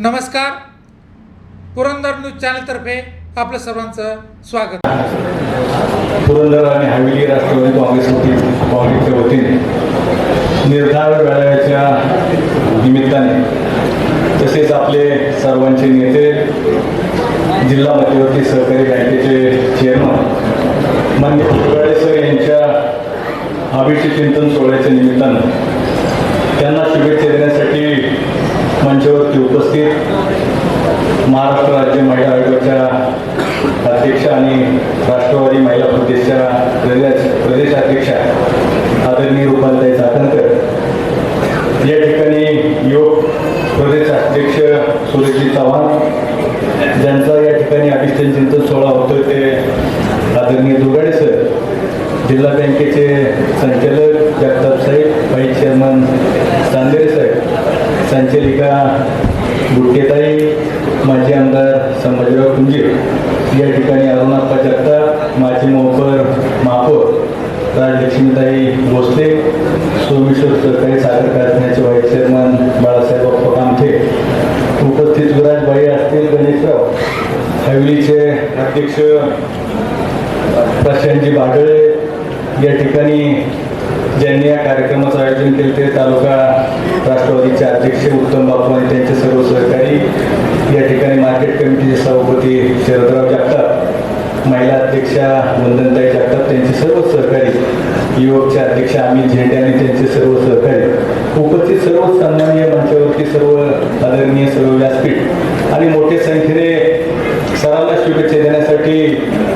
नमस्कार. पुरंदर न्यूज चॅनलतर्फे आपलं सर्वांचं स्वागत. पुरंदर आणि हवेली राष्ट्रवादी काँग्रेस वती काँग्रेसच्या वतीने निर्धार मेळाव्याच्या निमित्ताने तसेच आपले सर्वांचे नेते जिल्हा मध्यवर्ती सहकारी बँकेचे चेअरमन मान्य सर यांच्या अभिषेक चिंतन सोहळ्याच्या निमित्तानं त्यांना शुभेच्छा देण्यासाठी मंचावरती उपस्थित महाराष्ट्र राज्य महिला आयोगाच्या अध्यक्ष आणि राष्ट्रवादी महिला प्रदेशच्या प्रदेश प्रदेशाध्यक्षा आदरणीय रुपालताई चाकणकर या ठिकाणी योग प्रदेश अध्यक्ष सुरेशजी चव्हाण ज्यांचा या ठिकाणी अभिष्टन चिंतन सोहळा होतो ते आदरणीय दुगाडे सर जिल्हा बँकेचे संचालक जगताप साहेब सोमेश्वर सहकारी साखर कारखान्याचे व्हाईस चेअरमन बाळासाहेब बाप्पा कामठे उपस्थित विराजबाई असतील गणेशराव हवेलीचे अध्यक्ष प्रशांतजी बागळे या ठिकाणी ज्यांनी या कार्यक्रमाचं आयोजन केले ते तालुका राष्ट्रवादीचे अध्यक्ष उत्तम बापू आणि त्यांचे सर्व सहकारी या ठिकाणी मार्केट कमिटीचे सभापती शरदराव जगताप महिला अध्यक्षा वंदनताई जगताप त्यांचे सर्व सहकारी युवकचे अध्यक्ष अमित झेंडे आणि त्यांचे सर्व सहकारी उपस्थित सर्व सन्माननीय मंचावरती सर्व आदरणीय सर्व व्यासपीठ आणि मोठ्या संख्येने सरांना शुभेच्छा देण्यासाठी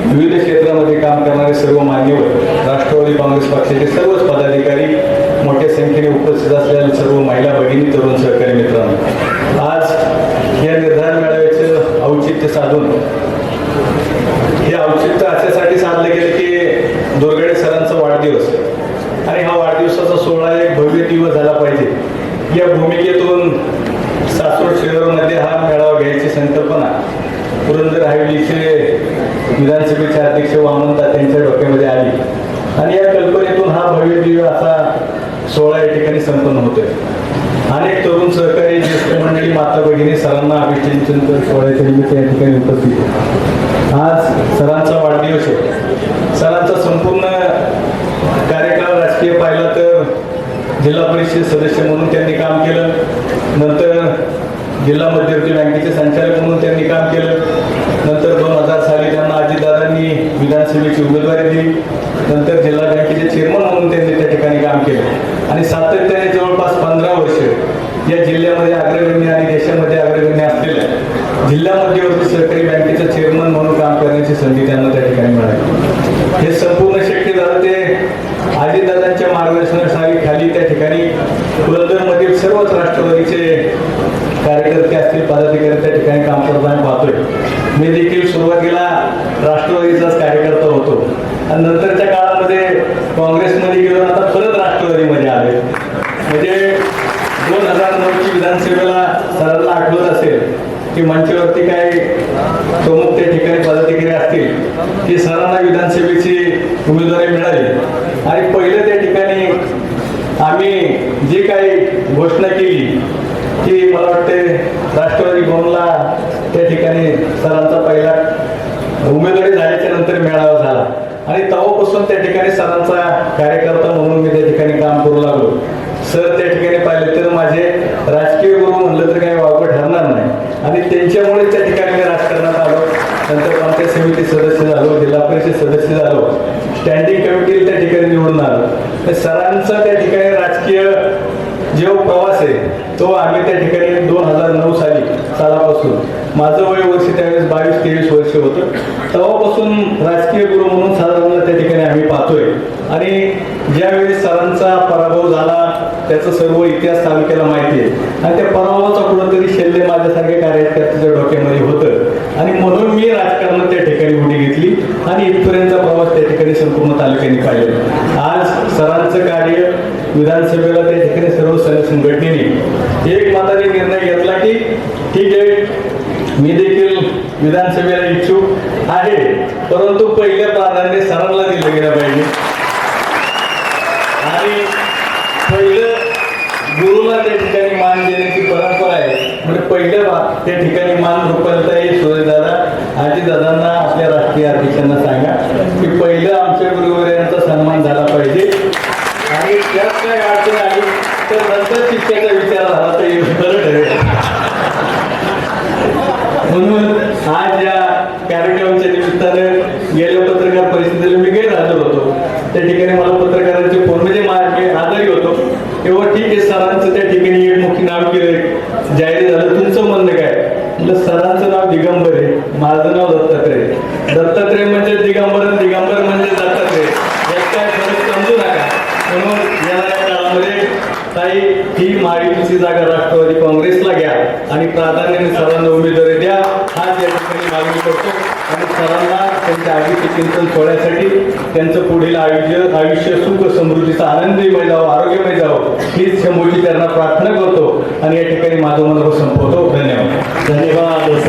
विविध क्षेत्रामध्ये काम करणारे सर्व मान्यवर राष्ट्रवादी काँग्रेस पक्षाचे सर्वच पदाधिकारी मोठ्या संख्येने उपस्थित असलेल्या सर्व महिला भगिनी तरुण सहकारी मित्रांनो. आज या निर्धार मेळाव्याचं औचित्य साधून हे औचित्य अशासाठी साधलं गेलं की दुर्गडे सरांचा वाढदिवस आणि हा वाढदिवसाचा सोहळा एक भव्य दिवस झाला पाहिजे या भूमिकेतून सासवड शहरामध्ये हा मेळावा घ्यायची संकल्पना पुरंदर हवेलीचे विधानसभेचे अध्यक्ष वामनदा त्यांच्या डोक्यामध्ये आली. आणि या कल्पनेतून हा भव्य दिव्य असा सोहळा या ठिकाणी संपन्न होतोय. अनेक तरुण सहकारी ज्येष्ठ मंडळी माता भगिनी सरांना अभिषेचन सोहळ्याच्या निमित्त या ठिकाणी उपस्थित आज सरांचा वाढदिवस आहे. सरांचा संपूर्ण कार्यकाळ राजकीय पाहिला तर जिल्हा परिषद सदस्य म्हणून त्यांनी काम केलं. नंतर जिल्हा मध्यवर्ती बँकेचे संचालक म्हणून त्यांनी काम केलं. नंतर दोन हजार साली त्यांना अजितदादांनी विधानसभेची उमेदवारी दिली. नंतर जिल्हा बँकेचे चेअरमन म्हणून त्यांनी त्या ठिकाणी काम केलं. आणि सातत्याने जवळपास पंधरा वर्ष या जिल्ह्यामध्ये अग्रगण्य आणि देशामध्ये अग्रगण्य असलेल्या जिल्हा मध्यवर्ती सहकारी बँकेचं चेअरमन म्हणून काम करण्याची संधी त्यांना त्या ठिकाणी मिळाली. हे संपूर्ण शक्य झालं ते अजितदादांच्या मार्गदर्शनाखाली खाली त्या ठिकाणी पुरंदरमधील सर्वच राष्ट्रवादीचे कार्यकर्ते असतील पदाधिकारी त्या ठिकाणी काम करताना पाहतोय. मी देखील सुरुवातीला राष्ट्रवादीचाच कार्यकर्ता होतो. आणि नंतरच्या काळामध्ये काँग्रेसमध्ये गेलो आता परत राष्ट्रवादीमध्ये आले म्हणजे दोन हजार नऊची विधानसभेला सरांना आठवत असेल की मंचावरती काही प्रमुख त्या ठिकाणी पदाधिकारी असतील की सरांना विधानसभेची उमेदवारी मिळाली आणि पहिलं त्या ठिकाणी आम्ही जी काही घोषणा केली ती मला वाटते राष्ट्रवादी भवनला त्या ठिकाणी सरांचा पहिला उमेदवारी झाल्याच्यानंतर मेळावा झाला. आणि तेव्हापासून त्या ठिकाणी सरांचा कार्यकर्ता म्हणून मी त्या ठिकाणी काम करू लागलो. सर त्या ठिकाणी पाहिले तर माझे राजकीय गुरु म्हणलं तर काही वापर ठरणार नाही. आणि त्यांच्यामुळे त्या ठिकाणी मी राजकारणात आलो. नंतर पंचायत समिती सदस्य झालो जिल्हा परिषद सदस्य झालो. स्टँडिंग कमिटी त्या ठिकाणी निवडून आलो. तर सरांचा त्या ठिकाणी जो प्रवास आहे तो आम्ही त्या ठिकाणी दोन हजार नऊ साली सालापासून माझं वय वर्ष त्यावेळेस बावीस तेवीस वर्ष होतं. तेव्हापासून राजकीय गुरु म्हणून साधारण त्या ठिकाणी आम्ही पाहतोय. आणि ज्यावेळेस सरांचा पराभव झाला त्याचा सर्व इतिहास तालुक्याला माहिती आहे. आणि त्या पराभवाचा कुठंतरी शल्य माझ्यासारख्या कार्यकर्त्याच्या डोक्यामध्ये होतं आणि म्हणून मी राजकारणात त्या ठिकाणी उडी घेतली आणि इथपर्यंतचा प्रवास त्या ठिकाणी संपूर्ण तालुक्याने पाहिलेला आज सरांचं कार्य विधानसभेला त्या ठिकाणी सर्व सं- संघटनेने एक मताने निर्णय घेतला की ठीक आहे मी देखील विधानसभेला इच्छुक आहे. परंतु पहिल्या प्राधान्य सरांना दिलं गेलं पाहिजे. आणि पहिलं गुरुला त्या ठिकाणी मान देण्याची परंपरा आहे. म्हणजे पहिलं बा- त्या ठिकाणी मान रुपलताई येईल आजी आजीदादांना आपल्या राष्ट्रीय अध्यक्षांना सांगा की पहिलं आमच्या गुरुवर्यांचा सन्मान झाला पाहिजे. आणि त्यात काय अडचण आली तर नंतर शिक्षकाचा विचार झाला तर हे बरं ठरेल म्हणून आज या कार्यक्रमाच्या निमित्तानं गेल्या पत्रकार परिषदेला मी गैरहजर होतो त्या ठिकाणी मला पत्रकारांचे फोन म्हणजे मा- मी आजारी होतो तेव्हा ठीक आहे सरांचं त्या ठिकाणी एक मुख्य नाव केलं जाहीर झालं तुमचं म्हणणं काय म्हटलं सरांचं नाव दिगंबर आहे माझं नाव दत्तात्रय दत्तात्रय म्हणजे दिगंबर आणि दिगंबर म्हणजे दत्तात्रय यात काय फरक समजू नका म्हणून येणाऱ्या काळामध्ये ताई ही महायुतीची जागा राष्ट्रवादी काँग्रेसला घ्या आणि प्राधान्याने सरांना उमेदवारी द्या. हाच या ठिकाणी मागणी करतो. आणि सरांना त्यांच्या आयुष्य चिंतन सोडण्यासाठी त्यांचं पुढील आयुष्य आयुष्य सुख समृद्धीचा आनंदमय जावं आरोग्यमय जावं हीच शंभूची त्यांना प्रार्थना करतो. आणि या ठिकाणी माझं मनोरथ संपवतो. धन्यवाद. धन्यवाद.